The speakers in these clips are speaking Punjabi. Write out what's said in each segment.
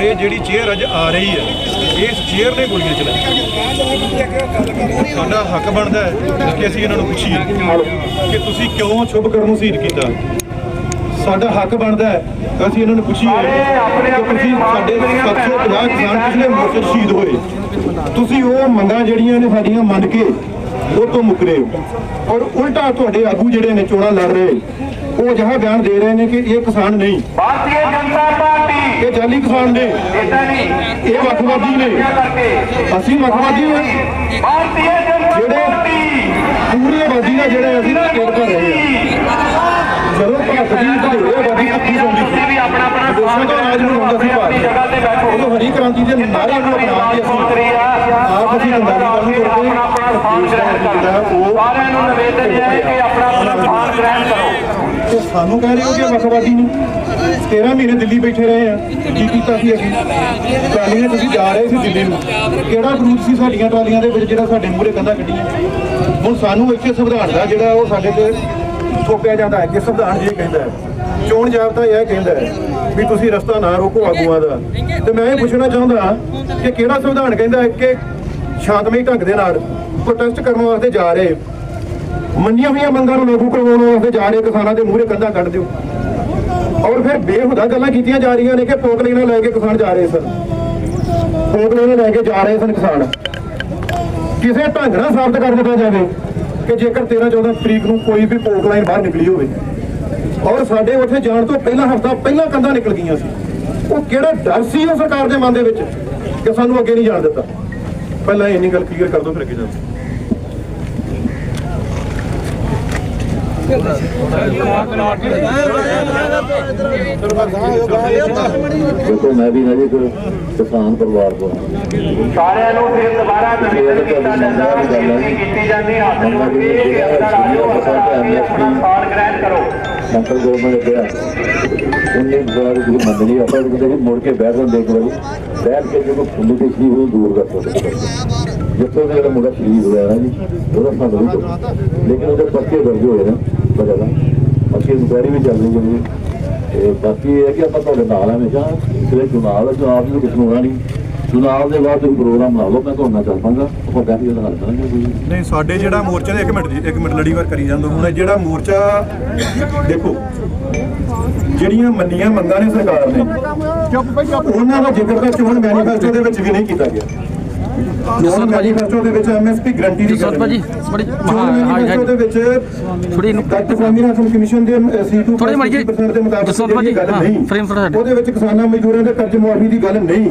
ਹੁਣ ਜਿਹੜੀ ਚੇਅਰ ਅੱਜ ਆ ਰਹੀ ਹੈ। ਇਸ ਚੇਅਰ ਨੇ ਗੋਲੀਆਂ ਚਲਾਈਆਂ। ਸਾਡਾ ਹੱਕ ਬਣਦਾ ਹੈ ਕਿ ਅਸੀਂ ਇਹਨਾਂ ਨੂੰ ਪੁੱਛੀਏ ਕਿ ਤੁਸੀਂ ਕਿਉਂ ਸ਼ੁਭ ਕਰਨ ਨੂੰ ਸ਼ਹੀਦ ਕੀਤਾ? ਸਾਡਾ ਹੱਕ ਬਣਦਾ ਹੈ ਕਿ ਅਸੀਂ ਇਹਨਾਂ ਨੂੰ ਪੁੱਛੀਏ ਕਿ ਤੁਸੀਂ ਸਾਡੇ 750 ਕਿਸਾਨ ਪਿਛਲੇ ਮੋਰਚੇ ਸ਼ਹੀਦ ਹੋਏ। ਤੁਸੀਂ ਉਹ ਮੰਗਾਂ ਜਿਹੜੀਆਂ ਨੇ ਸਾਡੀਆਂ ਮੰਨ ਕੇ ਉਹ ਤੋਂ ਮੁਕਰੇ ਹੋ। ਔਰ ਉਲਟਾ ਤੁਹਾਡੇ ਆਗੂ ਜਿਹੜੇ ਨੇ ਚੋਣਾਂ ਲੜ ਰਹੇ ਉਹ ਜਹਾਂ ਬਿਆਨ ਦੇ ਰਹੇ ਨੇ ਕਿ ਇਹ ਕਿਸਾਨ ਨਹੀਂ। ਭਾਰਤੀ ਜਨਤਾ ਪਾਰਟੀ ਇਹ ਜਾਲੀ ਕਿਸਾਨ ਨੇ। ਇਹ ਵੱਖਵਾਦੀ ਨੇ। ਅਸੀਂ ਵੱਖਵਾਦੀ ਹਾਂ। ਜਿਹੜੇ ਪੂਰੇ ਆਬਾਦੀ ਨਾਲ ਜਿਹੜੇ ਅਸੀਂ ਟੇਕ ਕਰ ਰਹੇ ਹਾਂ। ਜਦੋਂ ਭਾਰਤ ਦੀ ਢੇਰੇ ਆਬਾਦੀ ਪੱਕੀ ਹੁੰਦੀ ਸੀ। ਵੀ ਆਪਣਾ ਆਪਣਾ ਸਵਾਲ ਜਨਾਜ ਨੂੰ ਹੁੰਦਾ ਸੀ ਭਾਰਤ ਉਦੋਂ ਹਰੀ ਕ੍ਰਾਂਤੀ ਦੇ ਨਾਰੇ ਨੂੰ ਅਪਣਾ ਕੇ ਅਸੀਂ ਆਪ ਅਸੀਂ ਨੰਦਾਰੀ ਕਰਨ ਕਰਕੇ ਆਪਣਾ ਆਪਣਾ ਸਥਾਨ ਗ੍ਰਹਿਣ ਸਾਰਿਆਂ ਨੂੰ ਨਿਵੇਦਨ ਹੈ ਕਿ ਆਪਣਾ ਆਪਣਾ ਸਥਾਨ ਗ੍ਰਹਿਣ ਕਰੋ। ਤੇ ਸਾਨੂੰ ਕਹਿ ਰਹੇ ਹੋ ਕਿ ਵੱਖਵਾਦੀ ਨੂੰ 13 ਮਹੀਨੇ ਦਿੱਲੀ ਬੈਠੇ ਰਹੇ ਆ। ਕੀ ਕੀਤਾ ਸੀ ਅਸੀਂ ਟਰਾਲੀਆਂ ਤੁਸੀਂ ਜਾ ਰਹੇ ਸੀ ਦਿੱਲੀ ਨੂੰ। ਕਿਹੜਾ ਬਰੂਦ ਸੀ ਸਾਡੀਆਂ ਟਰਾਲੀਆਂ ਦੇ ਵਿੱਚ ਜਿਹੜਾ ਸਾਡੇ ਮੂਹਰੇ ਕੰਧਾ ਕੱਢੀਆਂ? ਹੁਣ ਸਾਨੂੰ ਇੱਥੇ ਸੰਵਿਧਾਨ ਦਾ ਜਿਹੜਾ ਉਹ ਸਾਡੇ ਤੇ ਥੋਪਿਆ ਜਾਂਦਾ ਹੈ, ਕਿ ਸੰਵਿਧਾਨ ਜੀ ਕਹਿੰਦਾ ਹੈ। ਚੋਣ ਜਾਬਤਾ ਇਹ ਕਹਿੰਦਾ ਹੈ ਵੀ ਤੁਸੀਂ ਰਸਤਾ ਨਾ ਰੋਕੋ ਆਗੂਆਂ ਦਾ। ਤੇ ਮੈਂ ਇਹ ਪੁੱਛਣਾ ਚਾਹੁੰਦਾ ਕਿ ਕਿਹੜਾ ਸੰਵਿਧਾਨ ਕਹਿੰਦਾ ਹੈ ਕਿ ਸ਼ਾਂਤਮਈ ਢੰਗ ਦੇ ਨਾਲ ਪ੍ਰੋਟੈਸਟ ਕਰਨ ਵਾਸਤੇ ਜਾ ਰਹੇ? ਮੰਨੀਆਂ ਹੋਈਆਂ ਮੰਗਾਂ ਨੂੰ ਲਾਗੂ ਕਰਵਾਉਣ ਵਾਸਤੇ ਜਾ ਰਹੇ ਕਿਸਾਨਾਂ ਦੇ ਮੂਹਰੇ ਕੰਧਾਂ ਕੱਢ ਦਿਓ। ਔਰ ਫਿਰ ਬੇਹੁਦਾ ਗੱਲਾਂ ਕੀਤੀਆਂ ਜਾ ਰਹੀਆਂ ਨੇ ਕਿ ਪੋਕਲੀਆਂ ਲੈ ਕੇ ਕਿਸਾਨ ਜਾ ਰਹੇ ਸਨ। ਪੋਕਲੀਆਂ ਲੈ ਕੇ ਜਾ ਰਹੇ ਸਨ ਕਿਸਾਨ। ਕਿਸੇ ਢੰਗ ਨਾਲ ਸਾਬਤ ਕਰ ਦਿੱਤਾ ਜਾਵੇ ਕਿ ਜੇਕਰ 13 14 ਤਰੀਕ ਨੂੰ ਕੋਈ ਵੀ ਪੋਕ ਲਾਈਨ ਬਾਹਰ ਨਿਕਲੀ ਹੋਵੇ। ਔਰ ਸਾਡੇ ਉੱਥੇ ਜਾਣ ਤੋਂ ਪਹਿਲਾਂ ਹਫਤਾ ਪਹਿਲਾਂ ਕੰਧਾਂ ਨਿਕਲ ਗਈਆਂ ਸੀ। ਉਹ ਕਿਹੜਾ ਡਰ ਸੀ ਉਹ ਸਰਕਾਰ ਦੇ ਮਨ ਦੇ ਵਿੱਚ ਕਿ ਸਾਨੂੰ ਅੱਗੇ ਨਹੀਂ ਜਾਣ ਦਿੱਤਾ। ਪਹਿਲਾਂ ਇੰਨੀ ਗੱਲ ਕਲੀਅਰ ਕਰ ਦਿਓ, ਫਿਰ ਅੱਗੇ ਜਾਓ। ਦੇਖੋ ਮੈਂ ਵੀ ਹਜੇ ਕੋਈ ਕਿਸਾਨ ਪਰਿਵਾਰ ਤੋਂ ਹਾਂ। ਸਾਰਿਆਂ ਨੂੰ ਫਿਰ ਦੁਬਾਰਾ ਨਿਵੇਦਨ ਕੀਤਾ ਜਾਂਦਾ ਹੈ ਬੇਨਤੀ ਕੀਤੀ ਜਾਂਦੀ ਹੈ ਹੱਥ ਜੋੜ ਕੇ ਕਿ ਅੰਦਰ ਆ ਜਾਓ ਅੰਦਰ ਆ ਕੇ ਆਪਣਾ ਸਥਾਨ ਗ੍ਰਹਿਣ ਕਰੋ ਸੈਂਟਰ ਗਵਰਨਮੈਂਟ ਗਿਆ ਉਹਨੇ ਬੜਾ ਜਿਹੜੀ ਮੰਨਣੀ ਆਪਾਂ ਕਿਤੇ ਵੀ ਮੁੜ ਕੇ ਬੈਠ ਜਾਂਦੇ ਇੱਕ ਵਾਰੀ ਬੈਠ ਕੇ ਜਦੋਂ ਖੁੱਲੀ ਤੇ ਸ਼ਰੀਰ ਨੂੰ ਦੂਰ ਕਰ ਸਕਦੇ ਜਿੱਥੋਂ ਦਾ ਜਿਹੜਾ ਮੁੰਡਾ ਸ਼ਰੀਰ ਹੋਇਆ ਨਾ ਜੀ ਉਹਦਾ ਸਾਨੂੰ ਵੀ ਦੁੱਖ। ਲੇਕਿਨ ਉਹਦੇ ਪੱਕੇ ਦਰਜ ਹੋਏ ਨੇ ਬਦਲਾ ਬਾਕੀ ਇਨਕੁਆਇਰੀ ਵੀ ਚੱਲ ਰਹੀ ਹੈ। ਜੀ ਤੇ ਬਾਕੀ ਇਹ ਹੈ ਕਿ ਆਪਾਂ ਤੁਹਾਡੇ ਨਾਲ ਹਮੇਸ਼ਾ। ਜਿਹੜੇ ਚੁਣਾਵ ਹੈ ਚੁਣਾਵ ਨੂੰ ਕੁਝ ਹੋਣਾ ਨਹੀਂ। ਚੁਣਾਵ ਦੇ ਬਾਅਦ ਤੁਸੀਂ ਪ੍ਰੋਗਰਾਮ ਬਣਾ ਲਓ, ਮੈਂ ਤੁਹਾਡੇ ਨਾਲ ਚੱਲ ਪਾਂਗਾ ਆਪਾਂ ਬੈਠ ਕੇ ਗੱਲ ਕਰਾਂਗੇ ਕੋਈ। ਨਹੀਂ, ਸਾਡੇ ਜਿਹੜਾ ਮੋਰਚਾ ਦੇ ਇੱਕ ਮਿੰਟ ਜੀ, ਇੱਕ ਮਿੰਟ ਲੜੀਵਾਰ ਕਰੀ ਜਾਂਦਾ ਹੁਣ ਜਿਹੜਾ ਮੋਰਚਾ, ਦੇਖੋ, ਜਿਹੜੀਆਂ ਮੰਨੀਆਂ ਮੰਗਾਂ ਨੇ ਸਰਕਾਰ ਨੇ, ਉਹਨਾਂ ਦਾ ਜ਼ਿਕਰ ਤਾਂ ਚੋਣ ਮੈਨੀਫੈਸਟੋ ਦੇ ਵਿੱਚ ਵੀ ਨਹੀਂ ਕੀਤਾ ਗਿਆ। ਚੋਣ ਮੈਨੀਫੈਸਟੋ ਦੇ ਵਿੱਚ ਐਮਐਸਪੀ ਗਰੰਟੀ ਦੀ ਗੱਲ ਭਾਜੀ ਨਹੀਂ। ਬੜੀ ਚੋਣ ਹਾਂ ਹਾਂ ਮੈਨੀਫੈਸਟੋ ਦੇ ਵਿੱਚ ਥੋੜੀ ਇਹਨੂੰ ਡਾਕਟਰ ਸਵਾਮੀਨਾਥਨ ਕਮਿਸ਼ਨ ਦੇ ਸੀਟੂ ਥੋੜ੍ਹੀ ਮਰਜ਼ੀ ਦੇ ਮੁਤਾਬਕ ਜਸਵੰਤ ਭਾਜੀ, ਜਿਹੜੀ ਗੱਲ ਹਾਂ, ਨਹੀਂ frame ਥੋੜ੍ਹਾ ਛੱਡ। ਉਹਦੇ ਵਿੱਚ ਕਿਸਾਨਾਂ ਮਜ਼ਦੂਰਾਂ ਦੇ ਕਰਜ਼ ਮੁਆਫੀ ਦੀ ਗੱਲ ਨਹੀਂ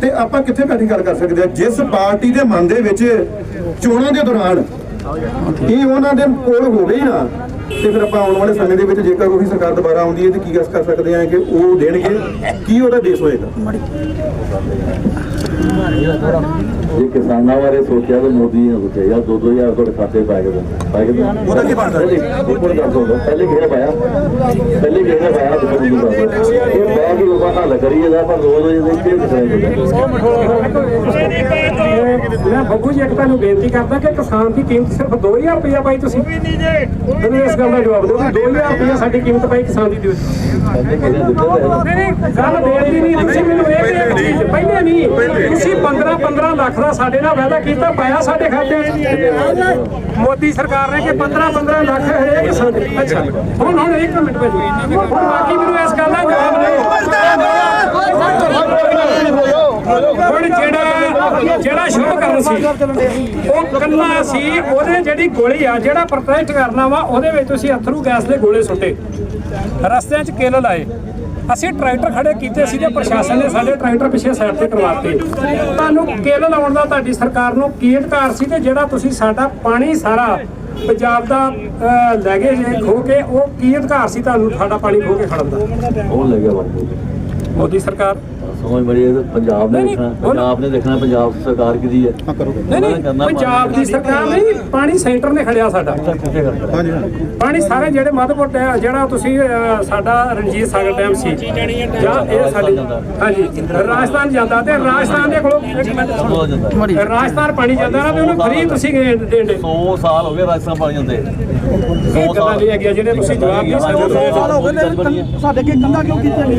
ਤੇ ਆਪਾਂ ਕਿੱਥੇ ਬੈਠੀ ਗੱਲ ਕਰ ਸਕਦੇ ਆ ਜਿਸ ਪਾਰਟੀ ਦੇ ਮਨ ਦੇ ਵਿੱਚ ਚੋਣਾਂ ਦੇ ਦੌਰਾਨ ਇਹ ਉਹਨਾਂ ਦੇ ਕੋਲ ਹੋ ਗਈ ਨਾ ਤੇ ਫਿਰ ਆਪਾਂ ਆਉਣ ਵਾਲੇ ਸਮੇਂ ਦੇ ਵਿੱਚ ਜੇਕਰ ਉਹੀ ਸਰਕਾਰ ਦੁਬਾਰਾ ਆਉਂਦੀ ਹੈ ਤੇ ਕੀ ਗੱਲ ਕਰ ਸਕਦੇ ਆ ਕਿ ਉਹ ਦੇਣਗੇ? ਕੀ ਉਹਦਾ ਦੇਸ਼ ਹੋਏਗਾ? ਜੇ ਕਿਸਾਨਾਂ ਬਾਰੇ ਸੋਚਿਆ ਤਾਂ ਮੋਦੀ ਨੇ ਸੋਚਿਆ ਯਾਰ 2-2000 ਤੁਹਾਡੇ ਖਾਤੇ ਪਾ ਕੇ ਦੇਣਾ ਪਾ ਕੇ ਉਹਦਾ ਕੀ ਬਣਦਾ? ਇੱਕ ਮਿੰਟ ਪਹਿਲੇ ਕਿਹਨੇ ਪਾਇਆ? ਪਹਿਲੇ ਕਿਹਨੇ ਪਾਇਆ? ਤੁਸੀਂ ਮੈਨੂੰ ਦੱਸੋ ਇਹ ਬਾਅਦ ਹੀ ਉਹ ਹੱਲ ਕਰੀ ਜਾਂਦਾ ਪਰ ਰੋਜ਼ ਰੋਜ਼ ਦੇ ਕੇ ਮੈਂ ਬੱਬੂ ਜੀ ਇੱਕ ਤੁਹਾਨੂੰ ਬੇਨਤੀ ਕਰਦਾ ਕਿ ਕਿਸਾਨ ਦੀ ਕੀਮਤ ਸਿਰਫ 2000 ਰੁਪਇਆ ਪਾਈ ਤੁਸੀਂ ਮੈਨੂੰ ਇਸ ਗੱਲ ਦਾ ਜਵਾਬ ਦਿਓ ਕਿ 2000 ਰੁਪਇਆ ਸਾਡੀ ਕੀਮਤ ਪਾਈ ਕਿਸਾਨ ਦੀ ਦਿਓ ਗੱਲ ਬੇਨਤੀ ਨਹੀਂ ਤੁਸੀਂ ਮੈਨੂੰ ਇਹ ਪਹਿਲੇ ਨਹੀਂ ਤੁਸੀਂ 15 15 ਲੱਖ ਦਾ ਸਾਡੇ ਨਾਲ ਵਾਅਦਾ ਕੀਤਾ ਪਾਇਆ ਸਾਡੇ ਖਾਤੇ ਵਿੱਚ ਮੋਦੀ ਸਰਕਾਰ ਨੇ ਕਿ 15 15 ਲੱਖ ਹਰੇਕ ਕਿਸਾਨ ਦੇ ਅੱਛਾ ਹੁਣ ਹੁਣ ਇੱਕ ਮਿੰਟ ਭਾਜੀ ਬਾਕੀ ਮੈਨੂੰ ਇਸ ਗੱਲ ਦਾ ਜਵਾਬ ਦਿਓ ਹੁਣ ਜਿਹੜਾ ਜਿਹੜਾ ਸ਼ੁਭ ਕਰਨ ਸੀ ਉਹ ਕੰਨਾ ਸੀ ਉਹਦੇ ਜਿਹੜੀ ਗੋਲੀ ਆ ਜਿਹੜਾ ਪ੍ਰੋਟੈਸਟ ਕਰਨਾ ਵਾ ਉਹਦੇ ਵਿੱਚ ਤੁਸੀਂ ਅਥਰੂ ਗੈਸ ਦੇ ਗੋਲੇ ਸੁੱਟੇ। ਰਸਤਿਆਂ 'ਚ ਕਿੱਲ ਲਾਏ। ਅਸੀਂ ਟਰੈਕਟਰ ਖੜੇ ਕੀਤੇ ਸੀ ਤੇ ਪ੍ਰਸ਼ਾਸਨ ਨੇ ਸਾਡੇ ਟਰੈਕਟਰ ਪਿੱਛੇ ਸਾਈਡ ਤੇ ਕਰਵਾਤੇ ਤੁਹਾਨੂੰ ਕਿੱਲ ਲਾਉਣ ਦਾ ਤੁਹਾਡੀ ਸਰਕਾਰ ਨੂੰ ਕੀ ਅਧਿਕਾਰ ਸੀ ਤੇ ਜਿਹੜਾ ਤੁਸੀਂ ਸਾਡਾ ਪਾਣੀ ਸਾਰਾ ਪੰਜਾਬ ਦਾ ਲੈ ਗਏ ਜੇ ਖੋ ਕੇ ਉਹ ਕੀ ਅਧਿਕਾਰ ਸੀ ਤੁਹਾਨੂੰ ਸਾਡਾ ਪਾਣੀ ਖੋ ਕੇ ਖੜਨ ਦਾ? ਉਹ ਲੱਗਿਆ ਬਣ ਮੋਦੀ ਸਰਕਾਰ। ਸਮਝ ਬੜੀ ਇਹ ਤਾਂ ਪੰਜਾਬ ਨੇ ਦੇਖਣਾ ਪੰਜਾਬ ਨੇ ਦੇਖਣਾ ਪੰਜਾਬ ਸਰਕਾਰ ਕਿਹਦੀ ਹੈ। ਨਹੀਂ ਨਹੀਂ ਪੰਜਾਬ ਦੀ ਸਰਕਾਰ ਨਹੀਂ ਪਾਣੀ ਸੈਂਟਰ ਨੇ ਖੜਿਆ ਸਾਡਾ। ਪਾਣੀ ਸਾਰੇ ਜਿਹੜੇ ਮਧਪੁਰ ਜਿਹੜਾ ਤੁਸੀਂ ਸਾਡਾ ਰਣਜੀਤ ਸਾਗਰ ਡੈਮ ਸੀ ਜਾਂ ਇਹ ਸਾਡੇ ਹਾਂਜੀ ਰਾਜਸਥਾਨ ਜਾਂਦਾ ਤੇ ਰਾਜਸਥਾਨ ਦੇ ਕੋਲੋਂ। ਹੋ ਰਾਜਸਥਾਨ ਪਾਣੀ ਜਾਂਦਾ ਨਾ ਤੇ ਉਹਨੂੰ ਫ੍ਰੀ ਤੁਸੀਂ ਦੇਂਦੇ 100 ਸਾਲ ਹੋ ਗਏ ਰਾਜਸਥਾਨ ਪਾਣੀ ਜਾਂਦੇ। ਨਹੀਂ ਜਿਹੜੇ ਤੁਸੀਂ ਜਵਾਬ ਨਹੀਂ ਸਕਦੇ ਸਾਡੇ ਕੀ ਕੰਦਾ ਕਿਉਂ ਕੀਤੇ ਨਹੀਂ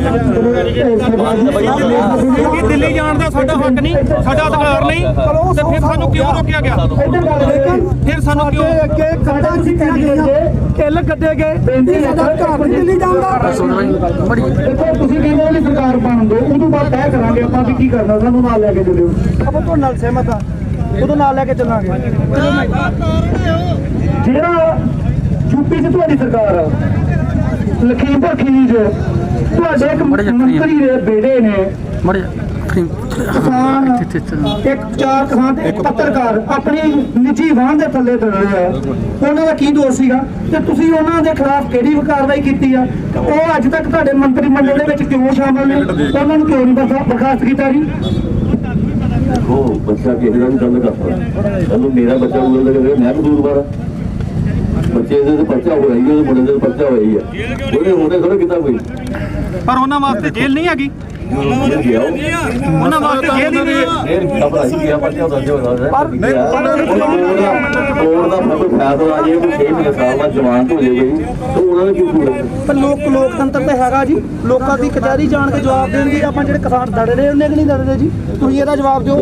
ਕਿਉਂਕਿ ਦਿੱਲੀ ਜਾਣ ਦਾ ਸਾਡਾ ਹੱਕ ਨਹੀਂ ਸਾਡਾ ਅਧਿਕਾਰ ਨਹੀਂ ਤੇ ਫਿਰ ਸਾਨੂੰ ਕਿਉਂ ਰੋਕਿਆ ਗਿਆ? ਫਿਰ ਸਾਨੂੰ ਕਿਉਂ ਕਿ ਤੁਸੀਂ ਕਹਿੰਦੇ ਗਏ ਕਿੱਲ ਕੱਢੇ ਗਏ ਤੇ ਸਾਡਾ ਘਰ ਨਹੀਂ ਦਿੱਲੀ ਜਾਂਦਾ ਦੇਖੋ ਤੁਸੀਂ ਕਹਿੰਦੇ ਹੋ ਕਿ ਸਰਕਾਰ ਬਣ ਦੋ ਉਦੋਂ ਬਾਅਦ ਤੈਅ ਕਰਾਂਗੇ ਆਪਾਂ ਵੀ ਕੀ ਕਰਨਾ ਸਾਨੂੰ ਨਾਲ ਲੈ ਕੇ ਚੱਲਿਓ। ਆਪਾਂ ਤੁਹਾਡੇ ਨਾਲ ਸਹਿਮਤ ਆ। ਉਦੋਂ ਨਾਲ ਲੈ ਕੇ ਚੱਲਾਂਗੇ। ਜਿਹੜਾ ਯੂਪੀ 'ਚ ਤੁਹਾਡੀ ਸਰਕਾਰ ਆ ਲਖੀਮਪੁਰ ਖੀਜ ਤੁਹਾਡੇ ਇੱਕ ਮੰਤਰੀ ਦੇ ਬੇੜੇ ਨੇ। ਕਿਸਾਨ ਇੱਕ ਚਾਰ ਕਿਸਾਨ ਤੇ ਇੱਕ ਪੱਤਰਕਾਰ ਆਪਣੀ ਨਿੱਜੀ ਵਾਹਨ ਦੇ ਥੱਲੇ ਤੁਰ ਰਿਹਾ ਉਹਨਾਂ ਦਾ ਕੀ ਦੋਸ਼ ਸੀਗਾ? ਤੇ ਤੁਸੀਂ ਉਹਨਾਂ ਦੇ ਖਿਲਾਫ ਕਿਹੜੀ ਕਾਰਵਾਈ ਕੀਤੀ ਆ? ਤੇ ਉਹ ਅੱਜ ਤੱਕ ਤੁਹਾਡੇ ਮੰਤਰੀ ਮੰਡਲ ਦੇ ਵਿੱਚ ਕਿਉਂ ਸ਼ਾਮਲ ਨੇ? ਉਹਨਾਂ ਨੂੰ ਕਿਉਂ ਨਹੀਂ ਬਰਖਾ- ਬਰਖਾਸਤ ਕੀਤਾ ਜੀ? ਉਹ ਬੱਚਾ ਵੀ ਗੱਲ ਕਰਦਾ। ਚਲੋ ਮੇਰਾ ਬੱਚਾ ਉਹ ਲੱਗ ਰਿਹਾ ਮੈਂ ਕਦੂਰ ਬਾਰਾ ਬੱਚੇ ਦੇ ਪਰਚਾ ਹੋਇਆ ਹੀ ਉਹਦੇ ਮੁੰਡੇ ਦੇ ਪਰਚਾ ਹੋਇਆ ਹੀ ਆ ਉਹਨੇ ਉਹਨੇ ਥੋੜਾ ਕੀਤਾ ਕੋਈ ਪਰ ਉਹਨਾਂ ਵਾਸਤੇ ਜੇਲ੍ਹ ਨਹੀਂ ਹੈਗੀ। ਉਹਨਾਂ ਵਾਸਤੇ ਜੇਲ੍ਹ ਹੀ ਨਹੀਂ ਹੈ। ਇਹ ਖਬਰ ਆਈ ਗਿਆ ਪਰਚਾ ਦੱਸ ਜੋ ਪਰ ਨਹੀਂ ਕੋਰਟ ਦਾ ਫੈਸਲਾ ਆ ਜੇ ਕੋਈ 6 ਮਹੀਨੇ ਸਾਲ ਬਾਅਦ ਜਵਾਨ ਹੋ ਕੋਈ ਤਾਂ ਉਹਨਾਂ ਦਾ ਕੀ ਕਸੂਰ ਹੈ ਪਰ ਲੋਕ ਲੋਕਤੰਤਰ ਤੇ ਹੈਗਾ ਜੀ। ਲੋਕਾਂ ਦੀ ਕਚਹਿਰੀ ਜਾਣ ਕੇ ਜਵਾਬ ਦੇਣਗੇ ਆਪਾਂ ਜਿਹੜੇ ਕਿਸਾਨ ਲੜ ਰਹੇ ਉਹਨੇ ਕਿ ਨਹੀਂ ਰਹੇ ਜੀ? ਤੁਸੀਂ ਇਹਦਾ ਜਵਾਬ ਦਿਓ।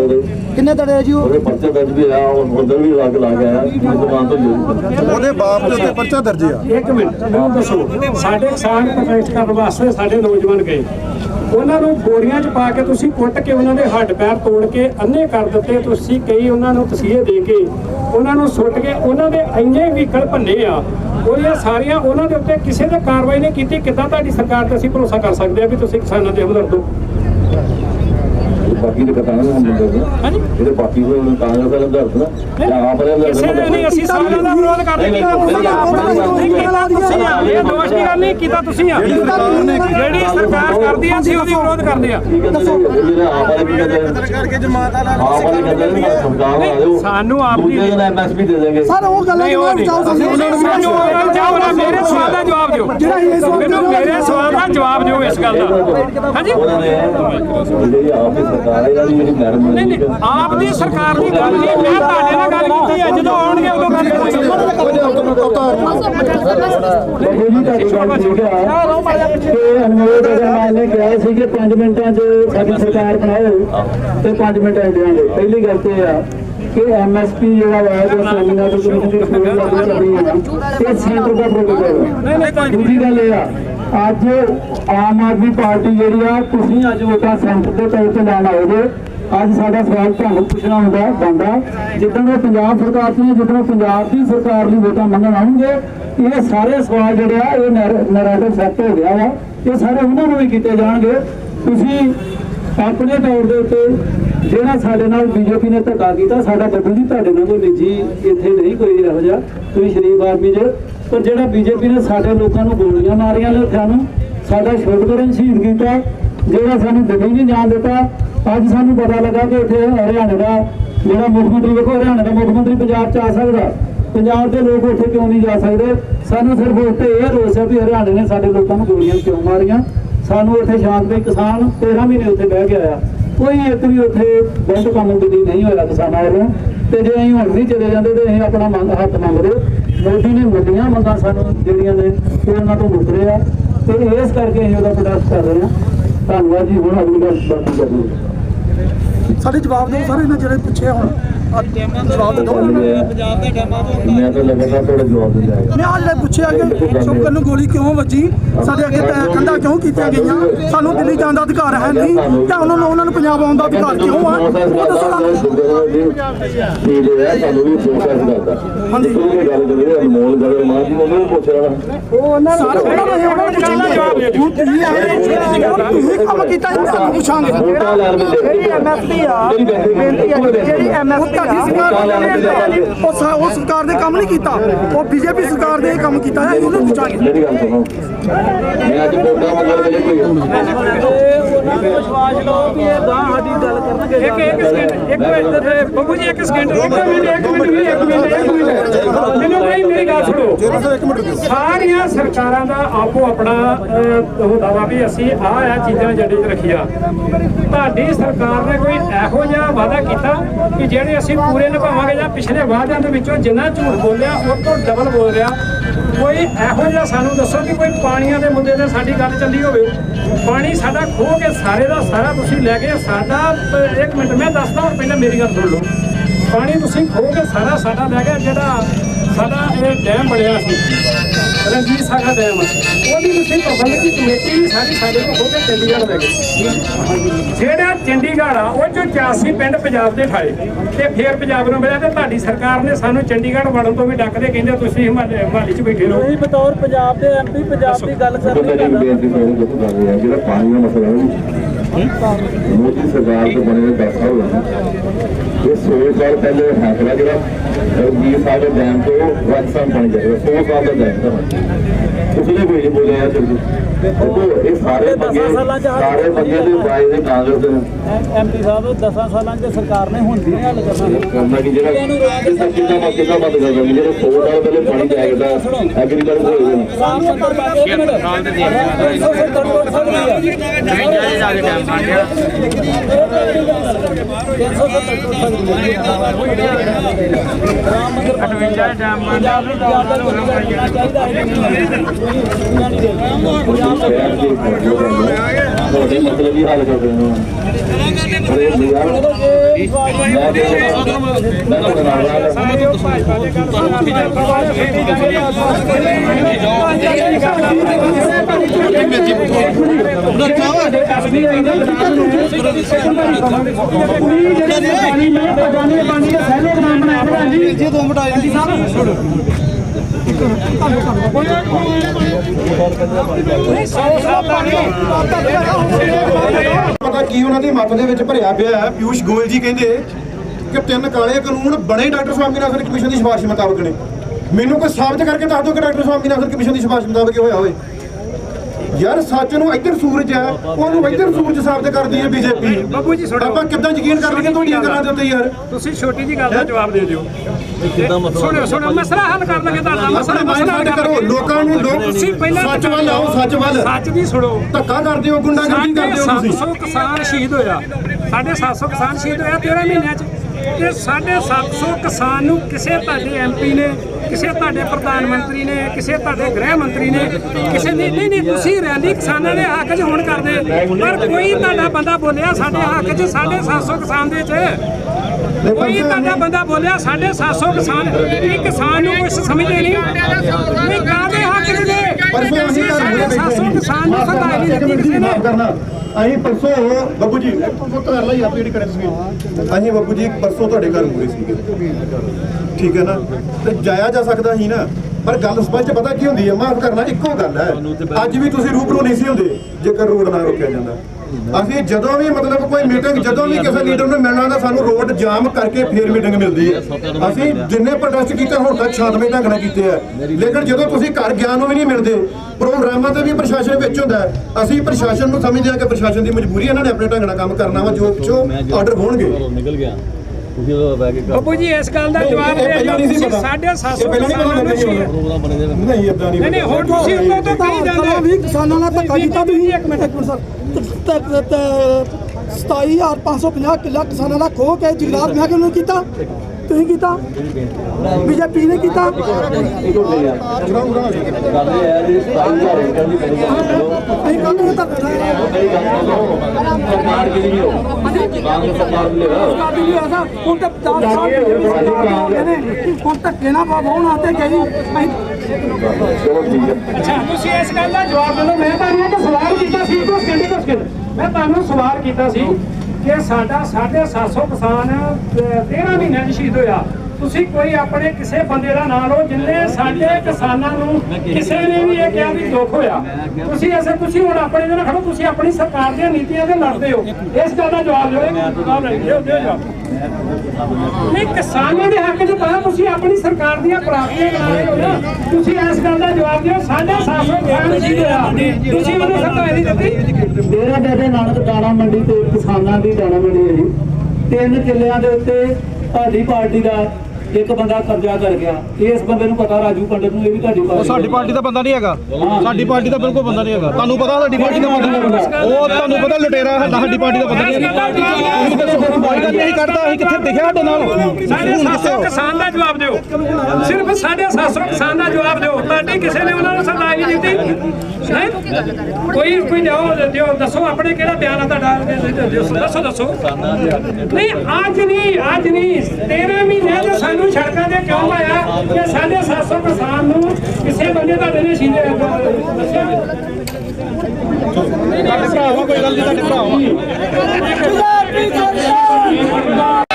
ਕਿੰਨੇ ਰਹੇ ਜੀ ਉਹ? ਉਹਦੇ ਪਰਚਾ ਦਰਜ ਵੀ ਆ ਉਹ ਉਧਰ ਵੀ ਲੱਗ ਲਾ ਗਿਆ ਜਵਾਨ ਤੋਂ ਜੁੜ ਉਹਦੇ ਬਾਪ ਦੇ ਉੱਤੇ ਪਰਚਾ ਦਰਜ ਆ? ਇੱਕ ਮਿੰਟ ਮੈਨੂੰ ਦੱਸੋ ਸਾਡੇ ਕਿਸਾਨ ਪ੍ਰੋਟੈਸਟ ਕਰਨ ਵਾਸਤੇ ਸਾਡੇ ਨੌਜਵਾਨ ਗਏ। ਉਹਨਾਂ ਨੂੰ ਬੋਰੀਆਂ 'ਚ ਪਾ ਕੇ ਤੁਸੀਂ ਕੁੱਟ ਕੇ ਉਹਨਾਂ ਦੇ ਹੱਡ ਪੈਰ ਤੋੜ ਕੇ ਅੰਨੇ ਕਰ ਦਿੱਤੇ ਤੁਸੀਂ ਕਈ ਉਹਨਾਂ ਨੂੰ ਤਸੀਹੇ ਦੇ ਕੇ ਉਹਨਾਂ ਨੂੰ ਸੁੱਟ ਕੇ ਉਹਨਾਂ ਦੇ ਇੰਨੇ ਵਹੀਕਲ ਭੰਨੇ ਆ। ਉਹਦੀਆਂ ਸਾਰੀਆਂ ਉਹਨਾਂ ਦੇ ਉੱਤੇ ਕਿਸੇ ਨੇ ਕਾਰਵਾਈ ਨਹੀਂ ਕੀਤੀ ਕਿੱਦਾਂ ਤੁਹਾਡੀ ਸਰਕਾਰ ਤੇ ਅਸੀਂ ਭਰੋਸਾ ਕਰ ਸਕਦੇ ਆ ਵੀ ਤੁਸੀਂ ਕਿਸਾਨਾਂ ਦੇ ਹਮਦਰਦ ਹੋ ਬਾਕੀ ਦੇ ਕਤਾਰਾਂ ਨੂੰ ਮੁੰਡੇ ਦੇ ਹਾਂਜੀ। ਜਿਹੜੇ ਬਾਕੀ ਹੋਏ ਉਹਨਾਂ ਕਾਂਗਰਸ ਵਾਲੇ ਦਰਦ ਨਾ ਜਾਂ ਆਪ ਵਾਲੇ ਨੇ ਨਹੀਂ ਅਸੀਂ ਸਾਰਿਆਂ ਦਾ ਵਿਰੋਧ ਕਰਦੇ ਨਹੀਂ ਤੁਸੀਂ ਆ ਇਹ ਦੋਸ਼ ਦੀ ਗੱਲ ਨਹੀਂ ਕੀਤਾ ਤੁਸੀਂ ਆ ਜਿਹੜੀ ਸਰਕਾਰ ਕਰਦੀ ਆ ਅਸੀਂ ਉਹਦੀ ਵਿਰੋਧ ਕਰਦੇ ਆ। ਜਿਹੜੇ ਆਪ ਵਾਲੇ ਵੀ ਕਹਿੰਦੇ ਕਰਕੇ ਜਮਾਤਾ ਆਪ ਵਾਲੇ ਕਹਿੰਦੇ ਨੇ ਸਰਕਾਰ ਆ ਜਾਓ ਸਾਨੂੰ ਆਪ ਦੀ- ਦਾ ਐਮਐਸਪੀ ਦੇ ਦੇਗੇ ਸਰ ਉਹ ਗੱਲਾਂ ਨਹੀਂ ਉਹ ਨੂੰ ਸਾਨੂੰ ਜਾਓ ਨਾ ਮੇਰੇ ਸਵਾਲ ਦਾ ਜਵਾਬ ਦਿਓ। ਮੈਨੂੰ ਮੇਰੇ ਸਵਾਲ ਦਾ ਜਵਾਬ ਦਿਓ ਇਸ ਗੱਲ ਦਾ। ਹਾਂਜੀ। ਉਹਨਾਂ ਨੇ ਜਿਹੜੀ ਆਪ ਨਹੀਂ ਨਹੀਂ ਆਪ ਦੀ ਸਰਕਾਰ ਦੀ ਗੱਲ ਨਹੀਂ। ਮੈਂ ਤੁਹਾਡੇ ਨਾਲ ਗੱਲ ਕੀਤੀ ਹੈ ਜਦੋਂ ਆਉਣਗੇ ਉਦੋਂ ਗੱਲ ਬਾਬੂ ਕਿਹਾ ਸੀ ਕਿ 5 ਮਿੰਟਾਂ 'ਚ ਸਾਡੀ ਸਰਕਾਰ ਬਣਾਓ ਤੇ 5 ਮਿੰਟਾਂ ਐ ਦੇਵਾਂਗੇ ਪਹਿਲੀ ਗੱਲ ਤੇ ਇਹ ਆ ਕਿ ਐਮਐਸਪੀ ਜਿਹੜਾ ਵਾ ਜੋ ਸੈਮੀਨਾਰ ਦੇ ਵਿੱਚ ਦੀ ਸਕੂਲ ਲੱਗ ਰਹੀ ਹੈ ਇਹ ਸੈਂਟਰ ਦਾ ਪ੍ਰੋਟੋਕੋਲ ਹੈ ਦੂਜੀ ਗੱਲ ਇਹ ਆ ਅੱਜ ਆਮ ਆਦਮੀ ਪਾਰਟੀ ਜਿਹੜੀ ਆ, ਤੁਸੀਂ ਅੱਜ ਵੋਟਾਂ ਸੈਂਟਰ ਦੇ ਤੌਰ ਤੇ ਲੈਣ ਆਓਗੇ ਅੱਜ ਸਾਡਾ ਸਵਾਲ ਤੁਹਾਨੂੰ ਪੁੱਛਣਾ ਹੁੰਦਾ ਬੰਦਾ ਜਿੱਦਾਂ ਉਹ ਪੰਜਾਬ ਸਰਕਾਰ ਤੋਂ ਜਿੱਦਾਂ ਪੰਜਾਬ ਦੀ ਸਰਕਾਰ ਲਈ ਵੋਟਾਂ ਮੰਗਣ ਆਉਣਗੇ, ਇਹ ਸਾਰੇ ਸਵਾਲ ਜਿਹੜੇ ਆ, ਇਹ ਨੈਰੇਟਿਵ ਸੈੱਟ ਹੋ ਗਿਆ ਵਾ। ਇਹ ਸਾਰੇ ਉਹਨਾਂ ਨੂੰ ਵੀ ਕੀਤੇ ਜਾਣਗੇ। ਤੁਸੀਂ ਆਪਣੇ ਤੌਰ ਦੇ ਉੱਤੇ ਜਿਹੜਾ ਸਾਡੇ ਨਾਲ ਬੀਜੇਪੀ ਨੇ ਧੱਕਾ ਕੀਤਾ, ਸਾਡਾ ਬੱਬੂ ਜੀ ਤੁਹਾਡੇ ਨਾਲ ਕੋਈ ਨਿੱਜੀ ਇੱਥੇ ਨਹੀਂ, ਕੋਈ ਇਹੋ ਜਿਹਾ। ਤੁਸੀਂ ਸ਼ਰੀਫ ਆਦਮੀ ਜੇ ਪਰ ਜਿਹੜਾ ਬੀਜੇਪੀ ਨੇ ਸਾਡੇ ਲੋਕਾਂ ਨੂੰ ਗੋਲੀਆਂ ਮਾਰੀਆਂ ਨੇ ਉੱਥਾਂ ਨੂੰ, ਸਾਡਾ ਸ਼ੁਭਕਰਨ ਸ਼ਹੀਦ ਕੀਤਾ। ਜਿਹੜਾ ਸਾਨੂੰ ਦਿੱਲੀ ਨਹੀਂ ਜਾਣ ਦਿੱਤਾ, ਅੱਜ ਸਾਨੂੰ ਪਤਾ ਲੱਗਾ ਕਿ ਇੱਥੇ ਹਰਿਆਣੇ ਦਾ ਜਿਹੜਾ ਮੁੱਖ ਮੰਤਰੀ ਵੇਖੋ ਹਰਿਆਣੇ ਦਾ ਮੁੱਖ ਮੰਤਰੀ ਪੰਜਾਬ 'ਚ ਆ ਸਕਦਾ। ਪੰਜਾਬ ਦੇ ਲੋਕ ਉੱਥੇ ਕਿਉਂ ਨਹੀਂ ਜਾ ਸਕਦੇ? ਸਾਨੂੰ ਸਿਰਫ ਉੱਥੇ ਇਹ ਰੋਸ ਹੈ ਵੀ ਹਰਿਆਣੇ ਨੇ ਸਾਡੇ ਲੋਕਾਂ ਨੂੰ ਗੋਲੀਆਂ ਕਿਉਂ ਮਾਰੀਆਂ? ਸਾਨੂੰ ਉੱਥੇ ਸ਼ਾਂਤ ਸ਼ਾਂਤਮਈ ਕਿਸਾਨ 13 ਮਹੀਨੇ ਉੱਥੇ ਬਹਿ ਗਿਆ ਆ ਕੋਈ ਇੱਕ ਵੀ ਉੱਥੇ ਬਹੁਤ ਕੰਮ ਦਿੱਲੀ ਨਹੀਂ ਹੋਇਆ ਕਿਸਾਨਾਂ ਵੱਲੋਂ। ਤੇ ਜੇ ਅਸੀਂ ਹੁਣ ਨਹੀਂ ਚਲੇ ਜਾਂਦੇ, ਤੇ ਅਸੀਂ ਆਪਣਾ ਮੰਗ ਹੱਥ ਮੰਗਦੇ। ਮੋਦੀ ਨੇ ਵੱਡੀਆਂ ਮੰਗਾਂ ਸਾਨੂੰ ਜਿਹੜੀਆਂ ਨੇ ਉਹ ਉਹਨਾਂ ਤੋਂ ਮੁੱਕਰੇ ਆ ਤੇ ਇਸ ਕਰਕੇ ਅਸੀਂ ਉਹਦਾ ਪ੍ਰੋਟੈਸਟ ਕਰ ਰਹੇ ਹਾਂ। ਧੰਨਵਾਦ ਜੀ, ਹੁਣ ਅਗਲੀ ਗੱਲ ਬਾਕੀ ਕਰਨੀ ਸਾਡੇ ਜਵਾਬ ਦਿਓ ਸਾਰੇ ਇਹਨਾਂ ਜਿਹੜੇ ਪੁੱਛੇ ਹੁਣ। ਜਵਾਬ ਦੇ ਦਿਓ ਮੈਂ ਤਾਂ ਲਗਾਤਾਰ ਤੁਹਾਡਾ ਜਵਾਬ ਦਿੰਦਾ ਹਾਂ ਮੈਂ ਆ ਜਿਹੜੇ ਪੁੱਛਿਆ ਕਿ ਸ਼ੁਕਰ ਨੂੰ ਗੋਲੀ ਕਿਉਂ ਵੱਜੀ? ਸਾਡੇ ਅੱਗੇ ਪੈ- ਕੰਧਾਂ ਕਿਉਂ ਕੀਤੀਆਂ ਗਈਆਂ? ਸਾਨੂੰ ਦਿੱਲੀ ਜਾਣ ਦਾ ਅਧਿਕਾਰ ਹੈ ਨਹੀਂ। ਤੇ ਉਹਨਾਂ ਨੂੰ ਉਹਨਾਂ ਨੂੰ ਪੰਜਾਬ ਆਉਣ ਦਾ ਅਧਿਕਾਰ ਕਿਉਂ ਆ? ਉਹ ਦੱਸੋ ਨਾ ਠੀਕ ਹੈ ਸਾਨੂੰ ਵੀ ਫੋਕਸ ਕਰਦਾ। ਹਾਂਜੀ। ਇਹ ਗੱਲ ਕਰੀਏ ਅਨਮੋਲ ਗਗਨ ਮਾਨ ਜੀ ਉਹਨੂੰ ਪੁੱਛ ਲੈਣਾ ਸਾਰੇ ਉਹਨਾਂ ਨੂੰ ਉਹਨਾਂ ਨੂੰ ਪੁੱਛਾਂਗੇ ਤੁਸੀਂ ਕੰਮ ਕੀਤਾ ਇਹ ਤੁਹਾਨੂੰ ਪੁੱਛਾਂਗੇ। ਦੇ ਜਿਹੜੀ ਐਮਐਸਪੀ ਆ ਬੇਨਤੀ ਆ ਜਿਹੜੀ ਐਮਐਸਪੀ ਆ ਉਹ ਸਾ- ਉਹ ਸਰਕਾਰ ਨੇ ਕੰਮ ਨਹੀਂ ਕੀਤਾ। ਉਹ ਬੀਜੇਪੀ ਸਰਕਾਰ ਨੇ ਇਹ ਕੰਮ ਕੀਤਾ ਹੈ ਉਹਨੂੰ ਪੁੱਛਾਂਗੇ ਮੇਰੀ ਗੱਲ ਸੁਣੋ। ਮੈਂ ਅੱਜ ਵੋਟਾਂ ਮੰਗਣ ਵੇਲੇ ਕੋਈ ਵਿਸ਼ਵਾਸ ਲਓ ਵੀ ਇਹ ਗਾਂ ਸਾਡੀ ਗੱਲ ਕਰਨਗੇ ਇੱਕ ਇੱਕ ਸਕਿੰਟ ਇੱਕ ਮਿੰਟ ਤੇ ਬੱਬੂ ਜੀ ਇੱਕ ਸਕਿੰਟ ਇੱਕ ਮਿੰਟ ਇੱਕ ਮਿੰਟ ਵੀ ਇੱਕ ਮਿੰਟ ਇੱਕ ਮਿੰਟ। ਮੈਨੂੰ ਨਹੀਂ ਮੇਰੀ ਗੱਲ ਸੁਣੋ। ਸਾਰੀਆਂ ਸਰਕਾਰਾਂ ਦਾ ਆਪੋ ਆਪਣਾ ਅਹ, ਹੁੰਦਾ ਵਾ ਵੀ ਅਸੀਂ ਆਹ ਆ ਚੀਜ਼ਾਂ ਜੱਡੇ 'ਚ ਰੱਖੀਆਂ। ਤੁਹਾਡੀ ਸਰਕਾਰ ਨੇ ਕੋਈ ਇਹੋ ਜਿਹਾ ਵਾਅਦਾ ਕੀਤਾ ਕਿ ਜਿਹੜੇ ਅਸੀਂ ਪੂਰੇ ਨਿਭਾਵਾਂਗੇ ਜਾਂ ਪਿਛਲੇ ਵਾਅਦਿਆਂ ਦੇ ਵਿੱਚੋਂ ਜਿੰਨਾ ਝੂਠ ਬੋਲਿਆ, ਉਹ ਤੋਂ ਡਬਲ ਬੋਲ ਰਿਹਾ। ਕੋਈ ਇਹੋ ਜਿਹਾ ਸਾਨੂੰ ਦੱਸੋ ਕਿ ਕੋਈ ਪਾਣੀਆਂ ਦੇ ਮੁੱਦੇ ਤੇ ਸਾਡੀ ਗੱਲ ਚੱਲੀ ਹੋਵੇ? ਪਾਣੀ ਸਾਡਾ ਖੋਹ ਕੇ ਸਾਰੇ ਦਾ ਸਾਰਾ ਤੁਸੀਂ ਲੈ ਗਏ ਸਾਡਾ, ਇੱਕ ਮਿੰਟ ਮੈਂ ਦੱਸਦਾ ਹੁਣ ਪਹਿਲਾਂ ਮੇਰੀ ਗੱਲ ਸੁਣ ਲਓ। ਪਾਣੀ ਤੁਸੀਂ ਖੋਹ ਕੇ ਸਾਰਾ ਸਾਡਾ ਲੈ ਗਏ ਜਿਹੜਾ ਸਾਡਾ ਇਹ ਡੈਮ ਬਣਿਆ ਸੀ। ਰਣਜੀਤ ਸਾਗਰ ਡੈਮ ਉਹਦੀ ਤੁਸੀਂ ਪ੍ਰਬੰਧਕੀ ਕਮੇਟੀ ਵੀ ਸਾਰੀ ਸਾਡੇ ਕੋਲ ਹੋ ਕੇ ਚੰਡੀਗੜ੍ਹ ਲੈ ਗਈ ਜਿਹੜਾ ਚੰਡੀਗੜ੍ਹ ਆ ਉਹ ਚੋਂ 84 ਪਿੰਡ ਪੰਜਾਬ ਦੇ ਠਾਏ। ਤੇ ਫੇਰ ਪੰਜਾਬ ਨੂੰ ਮਿਲਿਆ ਤੇ ਤੁਹਾਡੀ ਸਰਕਾਰ ਨੇ ਸਾਨੂੰ ਚੰਡੀਗੜ੍ਹ ਵੜਨ ਤੋਂ ਵੀ ਡੱਕਦੇ ਕਹਿੰਦੇ ਤੁਸੀਂ ਹਿਮਾਲੇ ਹਿਮਾਲੀ 'ਚ ਬੈਠੇ ਰਹੋ। ਤੁਸੀਂ ਬਤੌਰ ਪੰਜਾਬ ਦੇ ਐਮਪੀ ਪੰਜਾਬ ਦੀ ਗੱਲ ਹੋ ਕਰਨ ਰਿਹਾ ਜਿਹੜਾ ਪਾਣੀ ਦਾ ਮਸਲਾ ਹੈ ਮੋਦੀ ਸਰਕਾਰ ਤੋਂ ਬਣੇ 10 ਸਾਲ ਹੋਏ ਇਹ 100 ਸਾਲ ਪਹਿਲੇ ਫੈਸਲਾ ਜਿਹੜਾ ਔਰ 20 ਸਾਲ ਦੇ ਡੈਮ ਤੋਂ ਪਾਕਿਸਤਾਨ ਬਣ ਗਿਆ 100 ਸਾਲ ਦਾ ਡੈਮ ਉਸ ਲਈ ਕੋਈ ਨਹੀਂ ਬੋਲਿਆ ਯਾਰ ਦੇਖੋ ਇਹ ਸਾਰੇ ਬੰਗੇ ਸਾਰੇ ਬੰਗੇ ਦੇ ਬਾਈ ਦੇ ਕਾਂਗਰਸ ਦੇ ਐਮਪੀ ਸਾਹਿਬ 10 ਸਾਲਾਂ ਦੇ ਸਰਕਾਰ ਨੇ ਹੁੰਦੀ ਨਹੀਂ ਹੱਲ ਕਰਨਾ। ਕਿ ਜਿਹੜਾ ਕਿਸਾ ਕਿਸਾ ਮਾ ਕਿਸਾ ਮਾ ਬਦਲ ਜਾਣੀ ਜਿਹੜਾ 100 ਸਾਲ ਪਹਿਲੇ ਪਾਣੀ ਜਾਏਗਾ ਐਗਰੀਕਲਚਰ ਹੋਏਗਾ ਸਾਲ ਦੇ ਦੇ ਨਹੀਂ ਜਾਏ ਜਾ ਕੇ ਡੈਮ 58 ਡੈਮ ਪੰਜਾਬ ਨੂੰ ਚਾਹੀਦਾ ਹੈ ਪੰਜਾਬ ਤੁਹਾਡੇ ਮਤਲਬ ਹੀ ਹਾਲ ਕਰਦੇ ਹੋ ਅਰੇ ਯਾਰ, ਮੈਂ ਦੇ ਮੈਂ ਤਾਂ ਬਣਾ ਰਿਹਾ ਸਾਰੇ ਤੋਂ ਭਾਜਪਾ ਦੇ ਕੰਮ ਮਾਫੀ ਦੇ ਜਾਓ ਉਹਨਾਂ ਤੁਹਾਡੇ ਮਤਲਬ ਹੀ ਹੱਲ ਕਰ ਦੇਣਾ ਪਰ ਇਹ ਯਾਰ ਮੈਂ ਦੇ ਮੈਂ ਤੁਹਾਡੇ ਨਾਲ ਰਹਾਂਗਾ। ਸਾਰੇ ਉਹ ਭਾਜਪਾ ਦੇ ਪਤਾ ਕੀ ਉਹਨਾਂ ਦੀ ਮੱਤ ਦੇ ਵਿੱਚ ਭਰਿਆ ਪਿਆ ਹੈ ਪਿਊਸ਼ ਗੋਇਲ ਜੀ ਕਹਿੰਦੇ ਕਿ ਤਿੰਨ ਕਾਲੇ ਕਾਨੂੰਨ ਬਣੇ ਡਾਕਟਰ ਸਵਾਮੀਨਾਥਨ ਕਮਿਸ਼ਨ ਦੀ ਸਿਫਾਰਿਸ਼ ਮੁਤਾਬਕ ਨੇ ਮੈਨੂੰ ਕੋਈ ਸਾਬਤ ਕਰਕੇ ਦੱਸ ਦਿਓ ਕਿ ਡਾਕਟਰ ਸਵਾਮੀਨਾਥਨ ਕਮਿਸ਼ਨ ਦੀ ਸਿਫਾਰਿਸ਼ ਮੁਤਾਬਕ ਹੋਇਆ ਹੋਵੇ ਯਾਰ ਸੱਚ ਨੂੰ ਇੱਧਰ ਸੂਰਜ ਹੈ ਉਹਨੂੰ ਇੱਧਰ ਸੂਰਜ ਸਾਬਤ ਕਰਦੀ ਹੈ ਬੀਜੇਪੀ। ਬਾਬੂ ਜੀ ਸੁਣੋ। ਆਪਾਂ ਕਿੱਦਾਂ ਯਕੀਨ ਕਰ ਲਈਏ ਤੁਹਾਡੀਆਂ ਗੱਲਾਂ ਦੇ ਉੱਤੇ ਯਾਰ? ਤੁਸੀਂ ਛੋਟੀ ਜੀ ਗੱਲ ਦਾ ਜਵਾਬ ਦੇ ਦਿਓ। ਸੁਣੋ ਸੁਣੋ ਮਸਲਾ ਹੱਲ ਕਰ ਲਾਂਗੇ ਤੁਹਾਡਾ ਮਸਲਾ ਆਪਣੇ ਮਾਈਂਡ ਮਸਲਾ ਸੈੱਟ ਹੱਲ ਕਰੋ ਕਰਾਂਗੇ। ਲੋਕਾਂ ਨੂੰ ਤੁਸੀਂ ਲੋਕ ਪਹਿਲਾਂ ਸੱਚ ਵੱਲ ਆਓ ਸੱਚ ਵੱਲ। ਸੱਚ ਦੀ ਸੁਣੋ। ਧੱਕਾ ਕਰਦੇ ਹੋ ਗੁੰਡਾਗਰਦੀ ਸਾਡੇ ਕਰਦੇ ਹੋ ਤੁਸੀਂ। 700 ਕਿਸਾਨ ਸ਼ਹੀਦ ਹੋਇਆ। ਸਾਡੇ 700 ਕਿਸਾਨ ਸ਼ਹੀਦ ਹੋਇਆ 13 ਮਹੀਨਿਆਂ ਚ। ਤੇ ਸਾਡੇ 700 ਕਿਸਾਨ ਨੂੰ ਕਿਸੇ ਤੁਹਾਡੇ ਐਮਪੀ ਨੇ ਕਿਸੇ ਤੁਹਾਡੇ ਪ੍ਰਧਾਨ ਮੰਤਰੀ ਨੇ, ਕਿਸੇ ਤੁਹਾਡੇ ਗ੍ਰਹਿ ਮੰਤਰੀ ਨੇ, ਕਿਸੇ ਨੇ ਨਹੀਂ ਨਹੀਂ, ਤੁਸੀਂ ਰੈਲੀ ਕਿਸਾਨਾਂ ਦੇ ਹੱਕ 'ਚ ਹੁਣ ਕਰਦੇ। ਪਰ ਕੋਈ ਤੁਹਾਡਾ ਬੰਦਾ ਬੋਲਿਆ ਸਾਡੇ ਹੱਕ 'ਚ ਸਾਡੇ 700 ਕਿਸਾਨ ਦੇ 'ਚ। ਕੋਈ ਤੁਹਾਡਾ ਬੰਦਾ ਬੋਲਿਆ ਸਾਡੇ 700 ਕਿਸਾਨ ਇਹ ਕਿਸਾਨ ਨੂੰ ਕੁਝ ਸਮਝਦੇ ਨਹੀਂ। ਨਹੀਂ ਕਾਹਦੇ ਪਰਸੋਂ ਅਸੀਂ ਅਸੀਂ ਘਰ ਸਾਡੇ 700 ਕਿਸਾਨ ਨੂੰ ਸਤਾਈ ਨਹੀਂ ਦਿੱਤੀ ਕਿਸੇ ਨੇ ਮਾਫ ਕਰਨਾ। ਅਸੀਂ ਪਰਸੋਂ ਬੱਬੂ ਜੀ ਪੁੱਤ ਕਰ ਲਈ ਆਪੀ ਜਿਹੜੀ ਕਰੇ ਤੁਸੀਂ ਅਸੀਂ ਬੱਬੂ ਜੀ ਪਰਸੋਂ ਤੁਹਾਡੇ ਘਰ ਮੁੜੇ ਸੀਗੇ। ਠੀਕ ਹੈ ਨਾ? ਤੇ ਜਾਇਆ ਜਾ ਸਕਦਾ ਸੀ ਨਾ। ਪਰ ਗੱਲ ਸਪਸ਼ਟ ਪਤਾ ਕੀ ਹੁੰਦੀ ਹੈ? ਮਾਫ ਕਰਨਾ ਇੱਕੋ ਗੱਲ ਹੈ। ਅੱਜ ਵੀ ਤੁਸੀਂ ਰੂਬਰੂ ਨਹੀਂ ਸੀ ਹੁੰਦੇ ਜੇਕਰ ਰੋਡ ਨਾ ਰੋਕਿਆ ਜਾਂਦਾ। ਅਸੀਂ ਜਦੋਂ ਵੀ ਮਤਲਬ ਕੋਈ ਮੀਟਿੰਗ ਜਦੋਂ ਵੀ ਕਿਸੇ ਲੀਡਰ ਨੂੰ ਮਿਲਣਾ ਤਾਂ ਸਾਨੂੰ ਰੋਡ ਜਾਮ ਕਰਕੇ ਫੇਰ ਮੀਟਿੰਗ ਮਿਲਦੀ ਹੈ। ਅਸੀਂ ਜਿੰਨੇ ਪ੍ਰੋਟੈਸਟ ਕੀਤੇ, ਹੁਣ ਤੱਕ ਸ਼ਾਂਤਮਈ ਢੰਗ ਨਾਲ ਕੀਤੇ ਆ ਲੇਕਿਨ ਜਦੋਂ ਤੁਸੀਂ ਘਰ ਗਿਆਨ ਨੂੰ ਵੀ ਨਹੀਂ ਮਿਲਦੇ, ਪ੍ਰੋਗਰਾਮਾਂ ਤੇ ਵੀ ਪ੍ਰਸ਼ਾਸਨ ਵਿੱਚ ਹੁੰਦਾ ਅਸੀਂ ਪ੍ਰਸ਼ਾਸਨ ਨੂੰ ਸਮਝਦੇ ਹਾਂ ਕਿ ਪ੍ਰਸ਼ਾਸਨ ਦੀ ਮਜਬੂਰੀ ਇਹਨਾਂ ਨੇ ਆਪਣੇ ਢੰਗ ਨਾਲ ਕੰਮ ਕਰਨਾ ਵਾ, ਜੋ ਪਿੱਛੋਂ ਆਰਡਰ ਹੋਣਗੇ। ਨਿਕਲ ਗਿਆ ਤੁਸੀਂ ਉਹ ਬੈ ਕੇ ਬੱਬੂ ਜੀ ਇਸ ਗੱਲ ਦਾ ਜਵਾਬ ਦੇ ਦਿਓ ਤੁਸੀਂ ਪਤਾ। ਸਾਡੇ 700 ਇਹ ਪਹਿਲਾਂ ਨਹੀਂ ਪਤਾ ਕਿਸਾਨਾਂ ਨੂੰ ਲੱਗਿਆ ਸ਼ਹੀਦ- ਪ੍ਰੋਗਰਾਮ ਬਣੇ ਦੇ ਨਹੀਂ ਇਦਾਂ ਨਹੀਂ ਨਹੀਂ ਨਹੀਂ ਹੁਣ ਤੁਸੀਂ ਉਦੋਂ ਤੋਂ ਕਹੀ ਜਾਂਦੇ ਵੀ ਕਿਸਾਨਾਂ ਨਾਲ ਧੱਕਾ ਕੀਤਾ ਤੁਸੀਂ। ਇੱਕ ਮਿੰਟ ਸਰ। 27550 ਕਿੱਲਾ ਕਿਸਾਨਾਂ ਦਾ ਖੋਹ ਕੇ ਜਗਰਾਤ ਮੈਂ ਕਿਹਨੂੰ ਕੀਤਾ? ਤੁਸੀਂ ਕੀਤਾ? ਬੀਜੇਪੀ ਨੇ ਕੀਤਾ? ਅਸੀਂ ਕੱਲ ਨੂੰ ਧੱਕਾ ਸਰਕਾਰ ਕਿਹਦੀ ਨਹੀਂ ਹੋ ਕਾਂਗਰਸ ਸਰਕਾਰ ਮਿਲੇਗਾ ਕਾਬੀ ਨਹੀਂ ਆਦਾ ਹੁਣ ਤਾਂ 10 ਸਾਲ ਹੁਣ ਧੱਕੇ ਨਾ। ਪਾਉਣ ਆਤੇ ਗਈ ਚਲੋ ਠੀਕ ਹੈ ਅੱਛਾ, ਤੁਸੀਂ ਇਸ ਗੱਲ ਦਾ ਜਵਾਬ ਦਿਓ ਮੈਂ ਤੁਹਾਨੂੰ ਇੱਕ ਸਵਾਲ ਕੀਤਾ ਸੀ ਕੁਝ ਕਹਿੰਦੇ ਮੈਂ ਤੁਹਾਨੂੰ ਸਵਾਲ ਕੀਤਾ ਸੀ ਕਿ ਸਾਡਾ 750 ਕਿਸਾਨ 13 ਮਹੀਨਿਆਂ 'ਚ ਸ਼ਹੀਦ ਹੋਇਆ, ਤੁਸੀਂ ਕੋਈ ਆਪਣੇ ਕਿਸੇ ਬੰਦੇ ਦਾ ਨਾਂ ਲਓ, ਜਿੰਨੇ ਸਾਡੇ ਕਿਸਾਨਾਂ ਨੂੰ ਕਿਸੇ ਨੇ ਵੀ ਇਹ ਕਿਹਾ ਵੀ ਦੁੱਖ ਹੋਇਆ। ਤੁਸੀਂ ਐਸੇ, ਤੁਸੀਂ ਹੁਣ ਆਪਣੇ ਜਨ ਖੜੋ, ਤੁਸੀਂ ਆਪਣੀ ਸਰਕਾਰ ਦੀਆਂ ਨੀਤੀਆਂ ਦੇ ਲੜਦੇ ਹੋ। ਇਸ ਗੱਲ ਦਾ ਜਵਾਬ ਦਿਓ ਨਹੀਂ, ਕਿਸਾਨਾਂ ਦੇ ਹੱਕ 'ਚ ਤਾਂ ਤੁਸੀਂ ਆਪਣੀ ਸਰਕਾਰ ਦੀਆਂ ਪ੍ਰਾਪਤੀਆਂ ਕਰਾ ਰਹੇ ਹੋ ਨਾ। ਤੁਸੀਂ ਇਸ ਗੱਲ ਦਾ ਜਵਾਬ ਦਿਓ ਸਾਡੇ 700 ਕਿਸਾਨ ਸ਼ਹੀਦ ਹੋਇਆ। ਤੁਸੀਂ ਉਹਨੂੰ ਸਰਕਾਰ ਨਹੀਂ ਦਿੱਤੀ। ਡੇਰਾ ਬੇਦੇ ਨਾਨਕ ਦਾਣਾ ਮੰਡੀ ਤੇ ਕਿਸਾਨਾਂ ਦੀ ਦਾਣਾ ਮੰਡੀ ਹੈ ਜੀ। ਤਿੰਨ ਕਿੱਲਿਆਂ ਦੇ ਉੱਤੇ ਤੁਹਾਡੀ ਪਾਰਟੀ ਦਾ ਇੱਕ ਬੰਦਾ ਕਬਜ਼ਾ ਕਰ ਗਿਆ। ਇਸ ਬੰਦੇ ਨੂੰ ਪਤਾ ਰਾਜੂ ਪੰਡਤ ਨੂੰ ਇਹ ਵੀ ਤੁਹਾਡੀ ਪਾਰਟੀ ਸਾਡੀ ਪਾਰਟੀ ਦਾ ਬੰਦਾ ਨਹੀਂ ਹੈਗਾ। ਸਾਡੀ ਪਾਰਟੀ ਦਾ ਬਿਲਕੁਲ ਬੰਦਾ ਨਹੀਂ ਹੈਗਾ। ਤੁਹਾਨੂੰ ਪਤਾ ਸਾਡੀ ਪਾਰਟੀ ਦਾ ਬੰਦਾ ਨਹੀਂ ਹੈਗਾ ਉਹ ਤੁਹਾਨੂੰ ਪਤਾ ਲੁਟੇਰਾ ਸਾਡਾ ਸਾਡੀ ਪਾਰਟੀ ਦਾ ਬੰਦਾ ਨਹੀਂ ਹੈਗਾ। ਤੁਸੀਂ ਦੱਸੋ ਬਾਈਕਾਟ ਨਹੀਂ ਕੱਢਦਾ ਅਸੀਂ ਕਿੱਥੇ ਦਿਖਿਆ ਸਾਡੇ ਨਾਲ? ਸਾਡੇ ਹੁਣ ਕਿੱਥੇ 700 ਹੋ? ਕਿਸਾਨ ਦਾ ਜਵਾਬ ਦਿਓ। ਸਿਰਫ ਸਾਡੇ 700 ਕਿਸਾਨ ਦਾ ਜਵਾਬ ਦਿਓ। ਤੁਹਾਡੀ ਕਿਸੇ ਨੇ ਉਹਨਾਂ ਨੂੰ ਸਰਦਾਰ ਨਹੀਂ ਦਿੱਤੀ? ਹੈਂ? ਕੋਈ ਕੋਈ ਦਿਓ ਦਿਓ ਦੱਸੋ ਆਪਣੇ ਕਿਹੜਾ ਬਿਆਨ ਆ ਤੁਹਾਡਾ? ਦੱਸੋ ਦੱਸੋ। ਦੱਸੋ ਨਹੀਂ ਅੱਜ ਨਹੀਂ ਅੱਜ ਨਹੀਂ। 13 ਮਹੀਨੇ ਸਾਨੂੰ ਸਾਨੂੰ ਸੜਕਾਂ ਤੇ ਕਿਉਂ ਪਾਇਆ? ਕਿ 750 ਕਿਸਾਨ ਨੂੰ ਕਿਸੇ ਬੰਦੇ ਦਾ ਦੇਣੇ ਸੀਨੇ ਦੱਸਿਆ? ਤੁਹਾਡੇ ਭਰਾਵਾਂ ਕੋਈ ਗੱਲ ਨਹੀਂ ਤੁਹਾਡੇ ਭਰਾਵਾਂ।